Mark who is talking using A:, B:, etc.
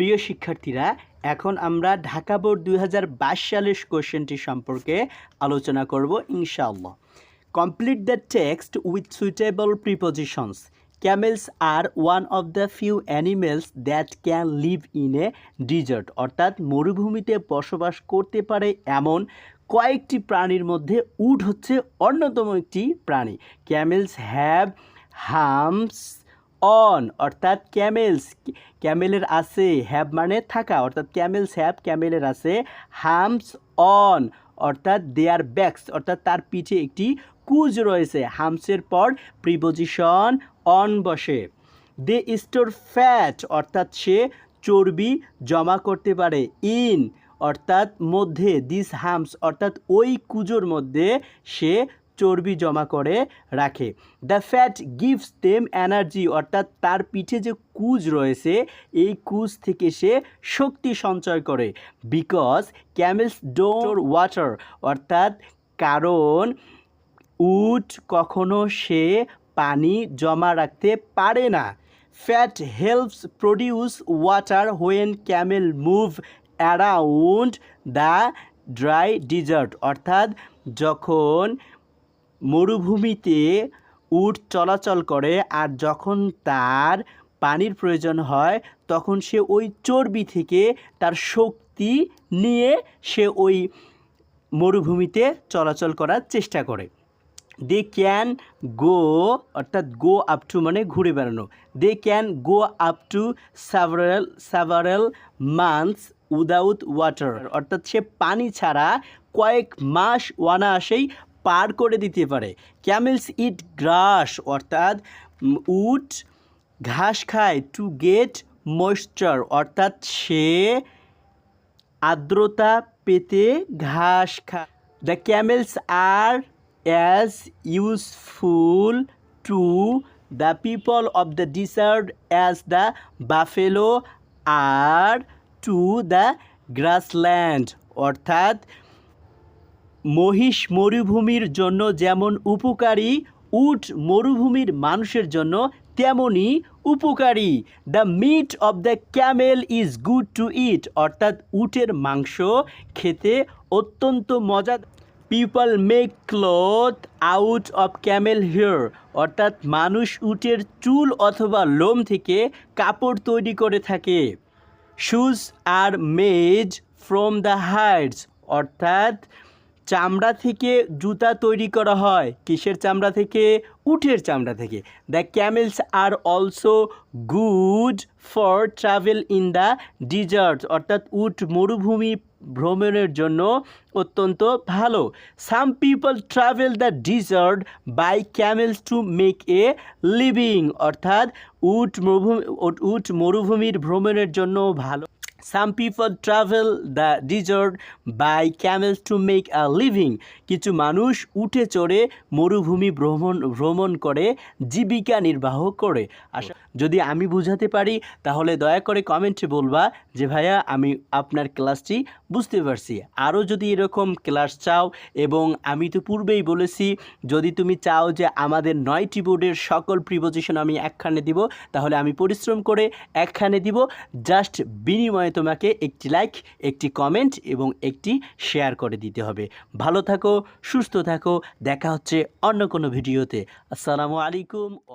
A: প্রিয় শিক্ষার্থীরা, এখন আমরা ঢাকা বোর্ড দুই সালের কোশ্চেনটি সম্পর্কে আলোচনা করব ইনশাআল্লাহ। Complete the text with suitable prepositions camels are one of the few animals that can live in a desert অর্থাৎ মরুভূমিতে বসবাস করতে পারে এমন কয়েকটি প্রাণীর মধ্যে উট হচ্ছে অন্যতম একটি প্রাণী। ক্যামেলস হ্যাভ হামস অন, অর্থাৎ ক্যামেলস, ক্যামেলের আছে হ্যাভ মানে থাকা, অর্থাৎ ক্যামেলস হ্যাভ ক্যামেলের আছে হামস অন অর্থাৎ দেয়ার ব্যাকস অর্থাৎ তার পিঠে একটি কুজ রয়েছে হামসের পর প্রিপোজিশন অন বসে। দে স্টোর ফ্যাট অর্থাৎ সে চর্বি জমা করতে পারে ইন অর্থাৎ মধ্যে দিস হামস অর্থাৎ ওই কুজোর মধ্যে সে চর্বি জমা করে রাখে। The fat gives them energy অর্থাৎ তার পিঠে যে কুজ রয়েছে, এই কুজ থেকে সে শক্তি সঞ্চয় করে। বিকজ ক্যামেলস ডোর ওয়াটার অর্থাৎ কারণ উট কখনো সে পানি জমা রাখতে পারে না। Fat helps produce water when camel move around the dry desert অর্থাৎ যখন মরুভূমিতে উট চলাচল করে আর যখন তার পানির প্রয়োজন হয়, তখন সে ওই চর্বি থেকে তার শক্তি নিয়ে সে ওই মরুভূমিতে চলাচল করার চেষ্টা করে। দে ক্যান গো অর্থাৎ গো আপ টু মানে ঘুরে বেড়ানো। They can go up to several several months without water অর্থাৎ সে পানি ছাড়া কয়েক মাস অনায়াসেই পার করে দিতে পারে। ক্যামেলস ইট গ্রাস, অর্থাৎ উট ঘাস খায় টু গেট ময়েশ্চার অর্থাৎ সে আর্দ্রতা পেতে ঘাস খায়। The camels are as useful to the people of the desert as the buffalo are to the grassland অর্থাৎ মহিষ মরুভূমির জন্য যেমন উপকারী, উট মরুভূমির মানুষের জন্য তেমনই উপকারী। The meat of the camel is good to eat অর্থাৎ উটের মাংস খেতে অত্যন্ত মজা। People make cloth out of camel hair অর্থাৎ মানুষ উটের চুল অথবা লোম থেকে কাপড় তৈরি করে থাকে। Shoes R made from the hides অর্থাৎ চামড়া থেকে জুতা তৈরি করা হয়, কিসের চামড়া থেকে? উটের চামড়া থেকে। The camels are also good for travel in the desert অর্থাৎ উট মরুভূমি ভ্রমণের জন্য অত্যন্ত ভালো। Some people travel the desert by camels to make a living অর্থাৎ উট মরুভূমি, উট মরুভূমির ভ্রমণের জন্য ভালো। Some people travel the desert by camels to make a living কিছু মানুষ উঠে চড়ে মরুভূমি ভ্রমণ ভ্রমণ করে, জীবিকা নির্বাহ করে। আশা যদি আমি বুঝাতে পারি, তাহলে দয়া করে কমেন্টে বলবা যে ভাইয়া, আমি আপনার ক্লাসটি বুঝতে পারছি। আরও যদি এরকম ক্লাস চাও, এবং আমি তো পূর্বেই বলেছি, যদি তুমি চাও যে আমাদের নয়টি বোর্ডের সকল প্রিপোজিশন আমি একখানে দিব, তাহলে আমি পরিশ্রম করে একখানে দিব জাস্ট বিনিময়ে তোমাকে একটি লাইক একটি কমেন্ট এবং একটি শেয়ার করে দিতে হবে। ভালো থাকো, সুস্থ থাকো, দেখা হচ্ছে অন্য কোনো ভিডিওতে আসসালামু আলাইকুম ও